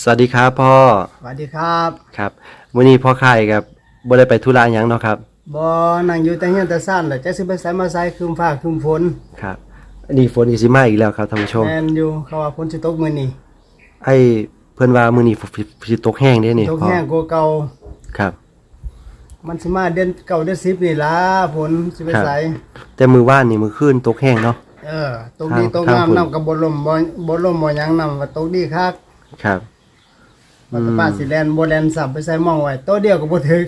สวัสดีครับพ่อสวัสดีครับครับวันนี้พ่อค่ายครับบ่ได้ไปธุระหยังเนาะครับบอนั่งอยู่แต่เฮียนแต่ซ่านแหละจะสิไปใส่มาใส่คืมฟ้าคืมฝนครับอันนี้ฝนอีกสิมาอีกแล้วครับท่านผู้ชม แมนอยู่เขาว่าฝนสิตกมื้อนี้ไอ้เพิ่นว่ามื้อนี้ฝนสิตกแห้งเด้นี่ตกพ่อแห้งกว่าเก่าครับ มันสิมาเดือนเก่าเดือน10นี่ล่ะฝนสิไปครับใส่แต่มื้อวานนี่มื้อคืนตกแห้งเนาะ เออตกดีทางตกทางงามฝุ่นน้ำกับ่ลมบ่บ่ลมบ่หยังน้ำว่าตกดีคักครับ ว่าแต่ป้าสิแลนบ่แลนสับไปใส่หมองไว้ตัวเดียวก็บ่ถึก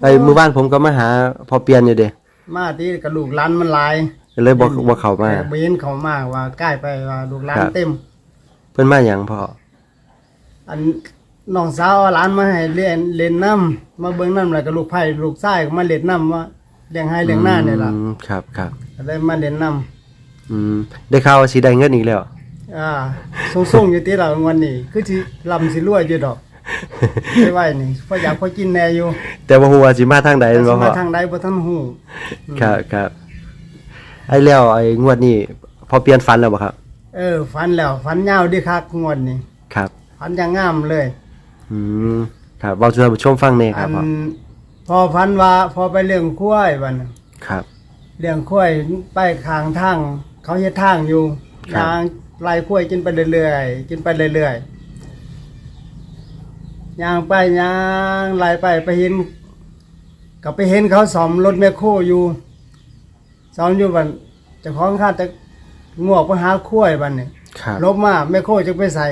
ไอ้มื้อวานผมก็มาหาพอเปลี่ยนอยู่เด้มาที่กระลูกหลานมันหลายเลยบ่บ่เข้ามาแต่บ่เห็นเขามาว่าใกล้ไปว่าลูกหลานครับเต็ม เพิ่นมาหยังพ่ออันน้องสาวเอาหลานมาให้เล่นเล่นน้ำมาเบิ่งน้ำแล้วก็ลูกไผ่ลูกชายก็มาเล่นน้ำว่าเลี้ยงให้เลี้ยงหน้าเนี่ยล่ะอืมครับครับก็ได้มาเล่นน้อืมได้ข่าวว่าสิได้เงินอีกแล้วำ อ่าส่งๆอยู่ที่เราวันนี้ คือสิลำสิรวยอยู่ดอกไม่ไหวนี่เพราะอยากพอกินแน่อยู่ แต่บ่ฮู้ว่าสิมาทางใดแต่แม่นสิบ่พ่มาอทางใดบ่ทันฮู้ครับครับไอ้แล้วไอ้งวดนี้พอเปลี่ยนฟันแล้วบ่ครับ เออฝันแล้วฝันยาวดีคักงวดนี้ครับ ฝันอย่างงามเลย อืมครับเว้าสู่ท่านผู้ชมฟังแหน่คอัรับนพ่อพอฝันว่าพอไปเลี้ยงควายบัดน่ะครับ เลี้ยงควายไปข้างทางเขาเฮ็ดทางอยู่ครับ ยาง ไล่ควายกินไปเรื่อยๆกินไปเรื่อยๆย่างไปย่างไล่ไปไปเห็นก็ไปเห็นเขาสอมรถแมคโครอยู่สอมอยู่บันเจ้าของข้าจะงวกไปหาควายบันนี่ครับลบมาแมคโครจะไปใส่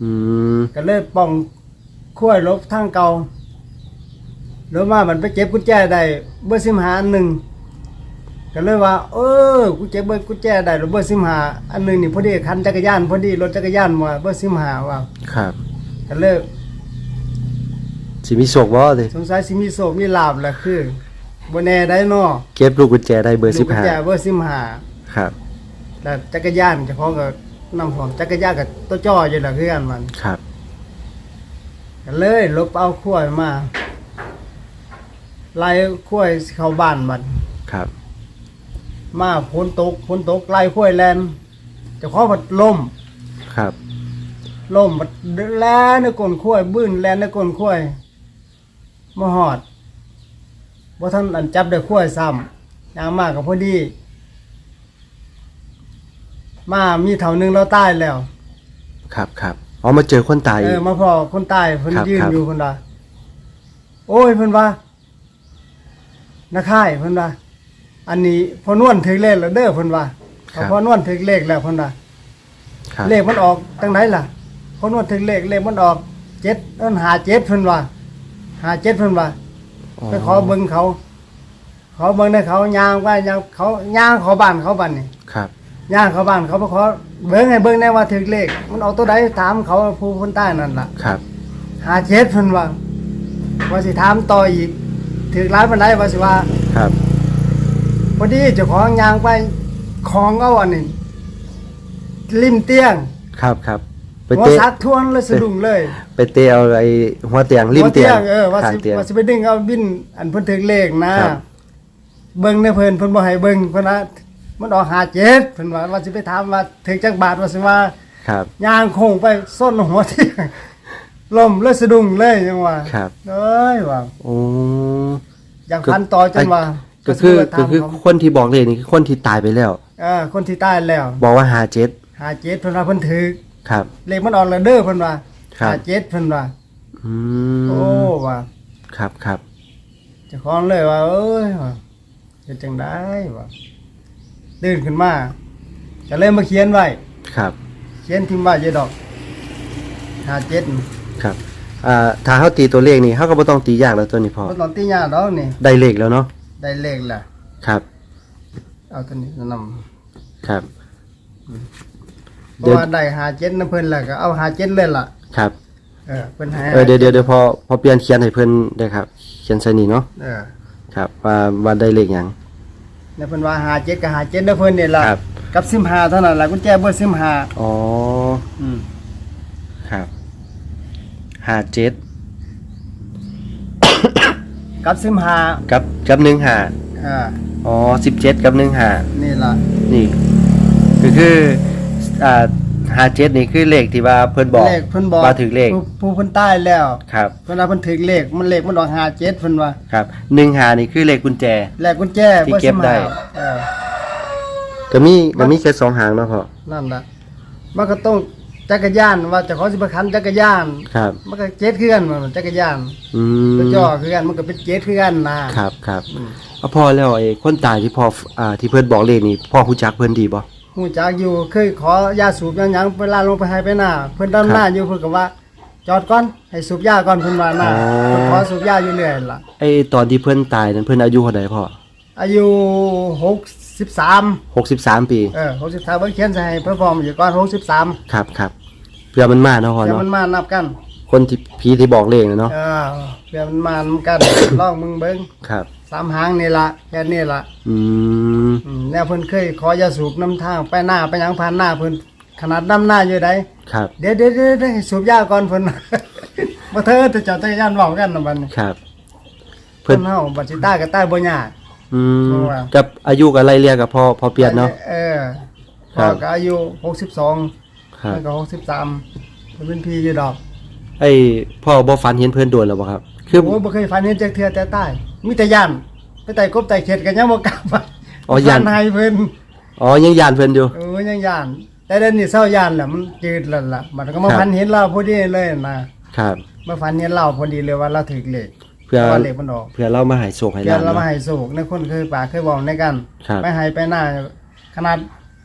อืมก็เลยป้องควายลบทางเก่าลบมามันไปเก็บกุญแจได้เบอร์สิมหาอันหนึ่ง ก็เลยว่า เออกูเจ็บเบอร์กูแจได้รถเบอร์สิมหาอันหนึงนี่พอดีคันจักรยานพอดีรถจักรยานมาเบอร์สิมหาว่าครับก็เลยสิมีโชคบ่เด้สงสัยสิมีโศกมีลาบแหละคือบ่แน่ได้เนาะเก็บลูกกุญแจได้เบอร์ลูกกุญแจเบอร์สิมหา15ครับแล้วจักรยานเฉพาะกับนำของจักรยานกับตัวจ้ออยู่ละคือกันมันครับ ก็เลยลบเอาขั้วยมาไล่ขั้วยเข้าบ้านมันครับ มาฝนตกฝนตกไล่ขั้วยแลนเจ้าของพัดลมครับ ล่มมันแล่นในก้นข้วยบื้นแล่นในก้นข้วยมาหอดบ่ท่านอันจับได้ข้วยซ้ำยางมากกับพอดี มามีเท่านึงเราตายแล้ว ครับครับอ๋อมาเจอคนตาย เออีอกมาพอคนตายเพิ่นครับยืนครับ อยู่เพิ่นว่าโอ้ยเพิ่นว่านักข่ายเพิ่นว่า อันนี้พอนวนถึงเลขแล้วเด้อเพิ่นว่าเขาพอนวนถึงเลขแล้วเพิ่นว่าครับเลขมันออกจังไหนล่ะเพราะนวดถึงเลขเลขมันออกเจ็ดเอิ้นหาเจ็ดเพิ่นว่าหาเจ็ดเพิ่นว่าไปขอเบิ่งเขา ขอเบิ่งได้เขาย่างว่าย่างเขาย่างเขาบ้านเขาบ้านนี่ครับ ย่างเขาบ้านเขาไปขอเบิ่งให้เบิ่งได้ว่าถึงเลข มันออกตัวใดถามเขาผู้คนใต้นั่นล่ะ ครับ หาเจ็ดเพิ่นว่าว่าสิถามต่ออีกถึงร้านมันได้ว่าสิว่าครับ พอดีเจ้าของย่างไปของเอาอันนี้ริมเตียงครับครับไปหัวเตะซักทวนเลยสะดุ้งเลยไปเตะเอาไอ้หัวเตียงริมเตียงเออว่าข้างสิเตียงว่าสิไปดึงเอาบินอันเพิ่นถึงเลขนะครับเบิ่งในเพิ่นเพิ่นบ่ให้เบิ่งเพิ่นว่ามันออกหาเจ็ดเพิ่นว่าว่าสิไปถามว่าถึงจักบาทว่าสิว่าครับย่างโค้งไปส้นหัวเที่ยงล่มเลยสะดุ้งเลยจังว่าครับเอ้ยว่าโอ้อยากพันต่อจังว่า ก็คือว่าก็ถามคือเขาคนที่บอกเลยนี่คือคนที่ตายไปแล้ว เออคนที่ตายแล้วบอกว่าหาเจ็ดหาเจ็ดเพิ่นว่าเพิ่นถึกครับ เลขมันออกแล้วเด้อเพิ่นว่าครับ หาเจ็ดเพิ่นว่าอืมโอ้ว่าครับครับเจ้าของเลยว่าเอ้ยว่าเป็นจังได้ว่าตื่นขึ้นมาก็เลยมาเขียนไว้ ครับเขียนทิมไว้เยอะดอกหาเจ็ดครับอ่าถ้าเขาตีตัวเลขนี่เขาก็บ่ต้องตียากแล้วตัวนี้พอเพราะตอนตีหญ้าดอกนี่ได้เลขแล้วเนาะ ได้เลขแหละครับ เอาตัวนี้นำครับเพเดี๋ยว ราะว่าได้หาเจ็ดนะเพิ่นแล้วก็เอาหาเจ็ดเลยล่ะ ครับเออเพิ่นให้เออเดี๋ยวเดี๋ยวเดี๋ยวพอพอเปลี่ยนเขียนให้เพิ่นได้ครับ เขียนใส่นี่เนาะเออครับว่าว่าได้เลขหยังเนี่ยเพิ่นว่าหาเจ็ดกับหาเจ็ดนะเพิ่นนี่ล่ะครับ กับสิมหาเท่านั้นล่ะกุญแจเบอร์สิมหาอ๋ออืมครับห้าเจ็ด กับสิมหากับกับหนึ่งห้าอ่าอ๋อสิบเจ็ดกับหนึ่งห้านี่ล่ะนี่ก็คืออ่าห้าเจ็ดนี่คือเลขที่ว่าเพิ่นบอกเลขเพิ่นบอกว่าถึงเลขผู้ผู้เพิ่นตายแล้วครับเพิ่นว่าเพิ่นถึงเลขมันเลขมันออก57เพิ่นว่าครับหนึ่งหานี่คือเลขกุญแจแลกกุญแจที่เก็บได้สิมาเออก็มีก็มีแค่สองหางเนาะพ่อนั่นล่ะมันก็ต้อง จักรยานว่าเจะขอสิไปคันจักรยาน ครับ มันก็เจ็ดคือกันมันจักรยานอืมตัวจ่อคือกันมันก็เป็นเจ็ดคือกันนะครับครับเอาพ่อแล้วไอ้คนตายที่พ่ออ่าที่เพิ่นบอกเลขนี่พ่อฮู้จักเพิ่นดีบ่ฮู้จักอยู่เคยขอยาสูบยาหยังเวลาลงไปให้ไปหน้า เพิ่นดำหน้าอยู่เพิ่นก็ว่า จอดก่อนให้สูบยาก่อนเพิ่นว่าหน้าเพิ่นขอสูบยาอยู่เรื่อยล่ะ ไอ้ตอนที่เพิ่นตายนั้นเพิ่นอายุเท่าใดพ่ออายุ 63 63ปี เออ63เพิ่นเขียนใส่ให้เพิ่นพร้อมอยู่ก่อน63ครับครับเพื่อมันมาเนาะพ่อเดี๋ยวเนาะมันมานับกัน คนที่ผีที่บอกเลขน่ะเนาะเออเดี๋ยวมันมานำกัน ลองมึงเบิ่งครับ สามหางนี่ละแค่นี้ละอืมอืมแนวเพิ่นเคยขอยาสูบน้ำทางไปหน้าไปหยังผ่านหน้าเพิ่นขนาดน้ำหน้าอยู่ใดครับ เดี๋ยวเดี๋ยวเดี๋ยวเดี๋ยวให้สูบยาก่อนเพิ่นบ่เธอจะจอดจักรยานเว้ากันนะบัดนี้ครับ เพิ่เพิ่นนเฮาบัดสิตายก็ตายบ่ยาก อืมเพราะว่ากับอายุกับไล่เรียกกับพ่อพ่อเปลี่ยนเนาะเออครัพ่อบก็อายุ62ครับมันก็63มันเป็นพี่อยู่ดอก ไอ้พ่อบ่ฝันเห็นเพิ่นโดนแล้วบ่ครับ คือโอ้บ่เคยฝันเห็นจักเทื่อแต่ตายมีแต่ย่านไปไต่กบไต่เข็ดก็ยังบ่กล้าไปอ๋อย่านฝัให้เพิ่นอ๋อยังยานเพิ่นอยู่เออยังย่าน แต่เดี๋ยวนี้เศร้าย่านแหละมันจืดแล้วล่ะมันก็มาครับพันเห็นเราพอดีเลยนะครับ มาพันเห็นเราพอดีเลยว่าเราถึกเลข เพื่อว่าเลขมันออกเพื่อเรามาให้โชคให้เดี๋ยลาวบเรามาเนาะ ให้สูกในคนเคยปากเคยบอกในกัน ครับ ไปให้ไปหน้า ขนาด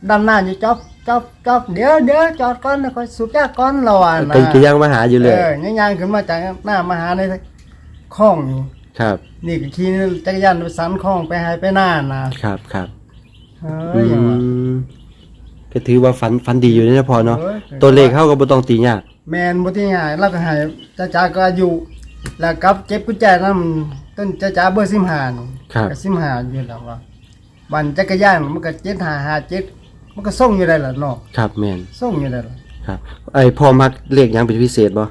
ด้านหน้าอยู่จอบจอบจอบเดี๋ยวเดี๋ยวจอดก่อนนะคอยสูบยาก่อนเราอะนะเป็นก็ยังมาหาอยู่เลย เออย่างๆขึ้นมาจากหน้ามาหาในคลองอยู่ครับ นี่ก็ขี่จักรยานไปสันคลองไปให้ไปหน้านะครับครับเฮ้อืยอย่างว่า มก็ถือว่าฝันฝันดีอยู่นะพ่อเนาะเออ ตัวเลขเฮาก็บ่ต้องตียาก แมนบ่ที่หายเราก็ใหายจ้าจ๋าก็อายุ แล้วกับเก็บกุญแจนำต้นจ้าจ๋าเบอร์15นี่ครับ ก็15อยู่แล้วว่าวันจักรยานมันก็7557มันก็ส่งอยู่ได้ล่ะเนาะครับแม่นส่งอยู่ได้ล่ะครับ ไอ้พ่อมักเลขหยังเป็นพิเศษบ่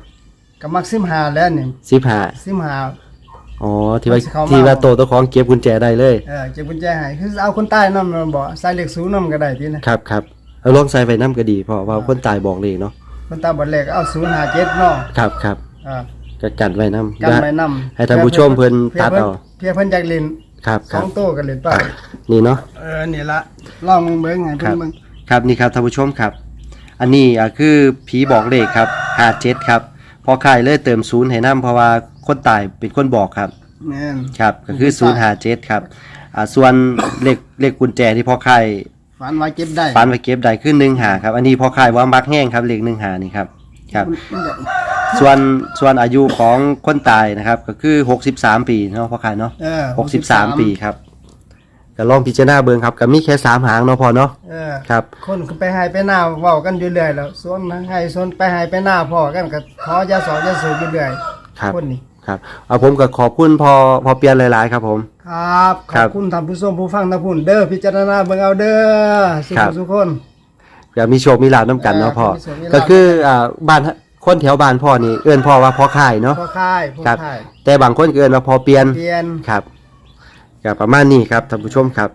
ก็มัก15แล้วนี่15 15อ๋อที่ว่ามันสิเข้ามา ที่ว่าโตตัวของเก็บกุญแจได้เลย เออเก็บกุญแจให้คือเอาคนใต้นำมันบ่ใส่เลข0นำก็ได้ตินะครับครับเอาลองใส่ไปน้ำก็ดีเพราะว่าคนตายบอกเลขเนาะคนใต้บ่เลขเอา057เนาะครับครับอ่า ก็กันไว้น้ำกันไว้นำให้ท่านผู้ชมเพิ่นตัดเอาเพื่อเพิ่นอยากเล่นครับสครัอบงโต้ก็เล่นไปนี่เนาะเออนี่ละลองมึงเบิ่งให้คเพิ่รันบเบิ่งครับนี่ครับท่านผู้ชมครับ อันนี้อะคือผีบอกเลขครับห้าเจ็ดครับ พอขายเลยเติมศูนย์ให้น้ำเพราะว่าคนตายเป็นคนบอกครับแม่นครับก็คือศูนย์ห้าเจ็ดครับอ่าส่วนเลขเลขกุญแจที่พอขายฝันไว้เก็บได้ฟันไปเก็บได้คือหนึ่งหาครับ อันนี้พอขายว่ามักแห้งครับเลขหนึ่งหานี่ครับ ครับมันอยาก ส่วนส่วนอายุของคนตายนะครับ ก็คือหกสิบสามปีเนาะพอขายเนาะเออหกสิบสามปีครับก็ลองพิจารณาเบิ่งครับก็มีแค่สามหางเนาะพอเนาะเออครับ คนก็ไปให้ไปหน้าเว้ากันอยู่เรื่อยแล้วส่วนให้ส่วนไปให้ไปหน้าพ่อกันก็ขอยาสอนยาสูบอยู่เรื่อยครับ คนนี้ครับเอาผมก็ขอบคุณพอพอเปลี่ยนหลาย ๆ ครับผม ครับขครัอบบคุณท่านผู้ชมผู้ฟังทั้งผู้เด้อพิจารณาเบิ่งเอาเด้อสุครัขบสุขคนอยากมีโชคมีลาบน้ำกันเนาะพ่อมีโชคมีลาภ ก็คืออ่าบ้าน คนแถวบ้านพ่อนี่เอื้อนพ่อว่าพ่อค่ายเนาะ พ่อค่ายพ่อครับ ค่ายแต่บางคนก็เอื้อนว่าพ่อเปลี่ยน เปลี่ยน ครับก็ประมาณนี้ครับท่านผู้ชมครับ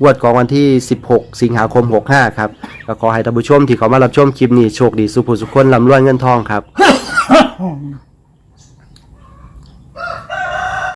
งวดของวันที่ 16 สิงหาคม 65 ครับก็ขอให้ท่านผู้ชมที่เขามารับชมคลิปนี้โชคดีสุขสุขคนลำรวยเงินทองครับ